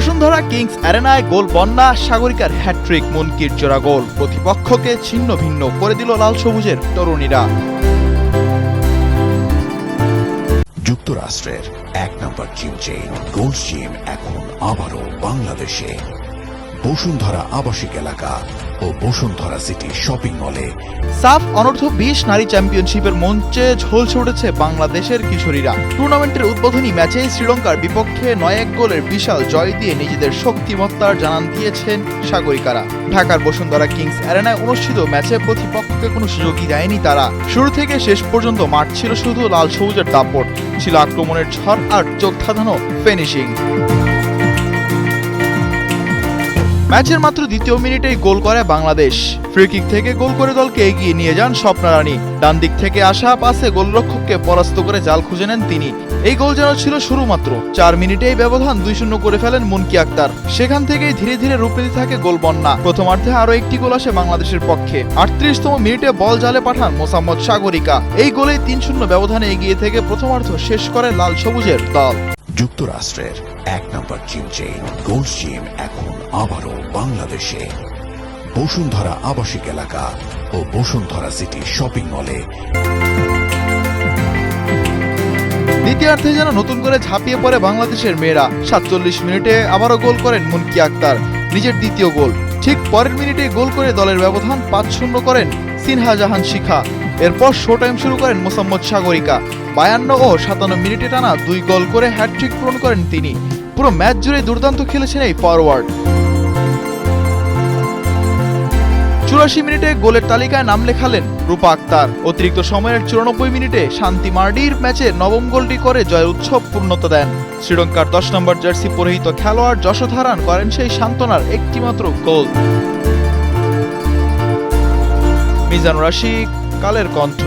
Bashundhara Kings অ্যারেনায় গোল বন্যা, সাগরিকার hat trick মনকির জোড়া গোল। প্রতিপক্ষকে ছিন্ন ভিন্ন করে দিল লাল সবুজের তরুণীরা। যুক্তরাষ্ট্রের এক নম্বর জিম চেইন গোল্ড জিম এখন আবারও বাংলাদেশে। বসুন্ধরা আবাসিক এলাকা ও বসুন্ধরা সিটি শপিং মলে। সাফ অনূর্ধ্ব বিশ নারী চ্যাম্পিয়নশিপের মঞ্চে ঝলসে উঠেছে বাংলাদেশের কিশোরীরা। টুর্নামেন্টের উদ্বোধনী ম্যাচে শ্রীলঙ্কার বিপক্ষে নয় এক গোলের বিশাল জয় দিয়ে নিজেদের শক্তিমত্তার জানান দিয়েছেন সাগরিকারা। ঢাকার বসুন্ধরা কিংস অ্যারেনায় অনুষ্ঠিত ম্যাচে প্রতিপক্ষকে কোনো সুযোগই দেয়নি তারা। শুরু থেকে শেষ পর্যন্ত মাঠ ছিল শুধু লাল সবুজের দাপট। ছিল আক্রমণের ঝড় আর চোখ ফিনিশিং। ম্যাচের মাত্র দ্বিতীয় মিনিটেই গোল করে বাংলাদেশ। ফ্রিকিক থেকে গোল করে দলকে এগিয়ে নিয়ে যান স্বপ্নারানী ডান দিক থেকে আসা পাশে গোলরক্ষককে পরাস্ত করে জাল খুঁজে নেন তিনি। এই গোল যেন ছিল শুরু মাত্র চার মিনিটেই ব্যবধান দুই শূন্য করে ফেলেন মুনকি আক্তার। সেখান থেকেই ধীরে ধীরে রূপ নিতে থাকে গোল বন্যা প্রথমার্ধে আরও একটি গোল আসে বাংলাদেশের পক্ষে। আটত্রিশতম মিনিটে বল জালে পাঠান মোসাম্মদ সাগরিকা। এই গোলেই তিন শূন্য ব্যবধানে এগিয়ে থেকে প্রথমার্ধ শেষ করে লাল সবুজের দল। যুক্তরাষ্ট্রের এক নম্বর জিম চেইন, গোল্ড জিম এখন আবারও বাংলাদেশে। বসুন্ধরা আবাসিক এলাকা ও বসুন্ধরা সিটি শপিং মলে। দ্বিতীয়ার্ধে যেন নতুন করে ঝাঁপিয়ে পড়ে বাংলাদেশের মেয়েরা। সাতচল্লিশ মিনিটে আবারও গোল করেন মুনকি আক্তার। নিজের দ্বিতীয় গোল। ঠিক পরের মিনিটে গোল করে দলের ব্যবধান পাঁচ শূন্য করেন সিনহা জাহান শিখা। এরপর শো টাইম শুরু করেন মোসাম্মদ সাগরিকা। বায়ান্ন ও সাতান্ন মিনিটে টানা দুই গোল করে হ্যাটট্রিক পূরণ করেন তিনি। পুরো ম্যাচ জুড়ে দুর্দান্ত খেলেছেন এই ফরওয়ার্ড চুরাশি মিনিটে গোলের তালিকায় নাম লেখালেন রূপা আক্তার। অতিরিক্ত সময়ের চুরানব্বই মিনিটে শান্তি মার্ডির ম্যাচে নবম গোলটি করে জয়ের উৎসব পূর্ণতা দেন। শ্রীলঙ্কার দশ নম্বর জার্সি পরিহিত খেলোয়াড় যশোধারান করেন সেই সান্ত্বনার একটিমাত্র গোল। মিজানুর রাশিক কালের কণ্ঠ